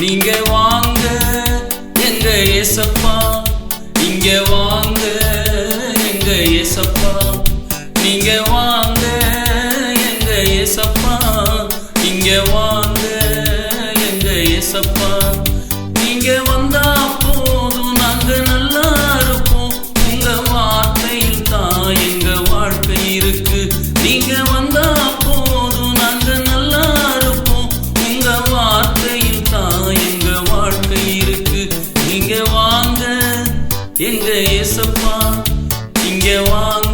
நீங்க வாங்க எங்க ஏசப்பா? இங்க வாங்க எங்க ஏசப்பா? நீங்க வாங்க எங்க ஏசப்பா? இங்க வாங்க எங்க ஏசப்பா? நீங்க வந்தா இங்கே வாங்க.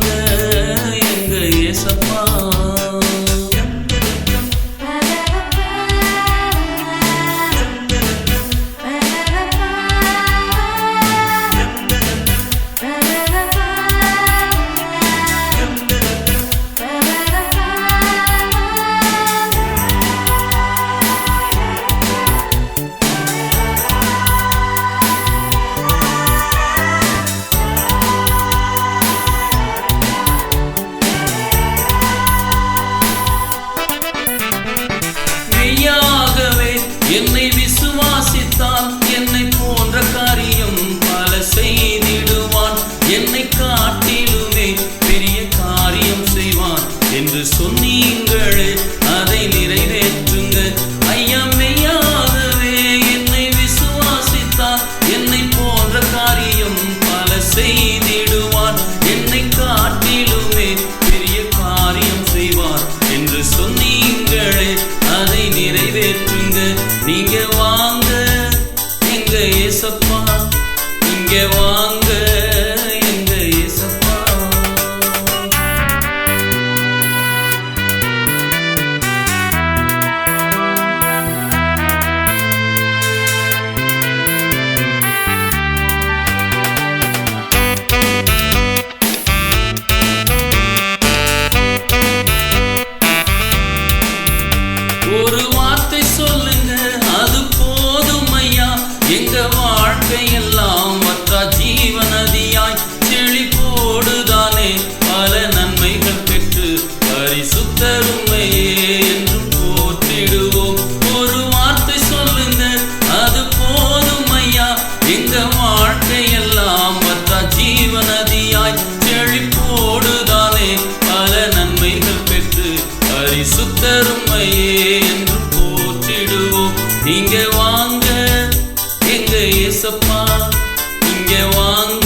ஒரு வார்த்தை சொல்லுங்க அது போதும் ஐயா. எங்க வாழ்க்கையெல்லாம் விடுவோம் ஒரு வார்த்தை சொல்லுங்க அது போதும் ஐயா. எங்க வாழ்க்கை எல்லாம் மற்றா ஜீவநதியாய் செழிப்போடுதானே. பல நன்மைகள் பெற்று பரிசுத்தருமையே என்று போற்றிடுவோம். நீங்க வாங்க எங்க இயேசப்பா இங்க வாங்க.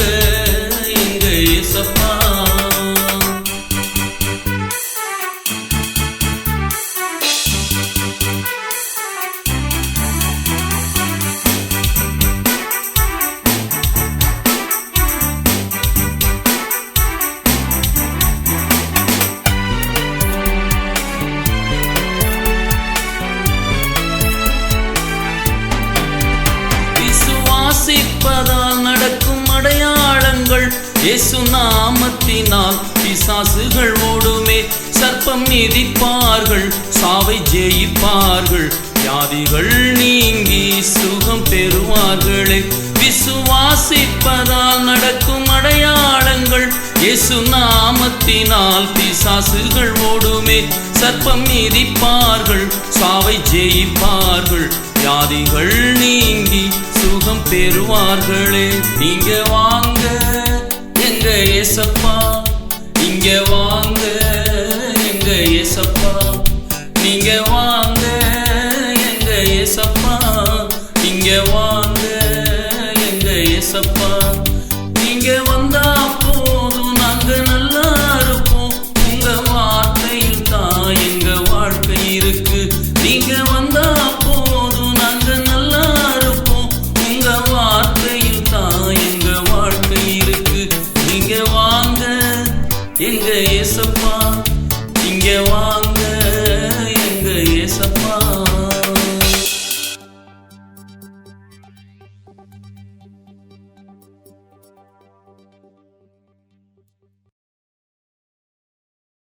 வியாதிகள் நீங்கி சுகம் பெறுவார்களே. விசுவாசிப்பதால் நடக்கும் அடையாளங்கள் இயேசு நாமத்தினால் பிசாசுகள் ஓடுமே. சர்ப்பம் மீதிப்பார்கள் சாவை ஜெயிப்பார்கள். வியாதிகள் நீங்கி சுகம் பெறுவார்களே. நீங்க வாங்க எங்க ஏசப்பா இங்க வா. எங்க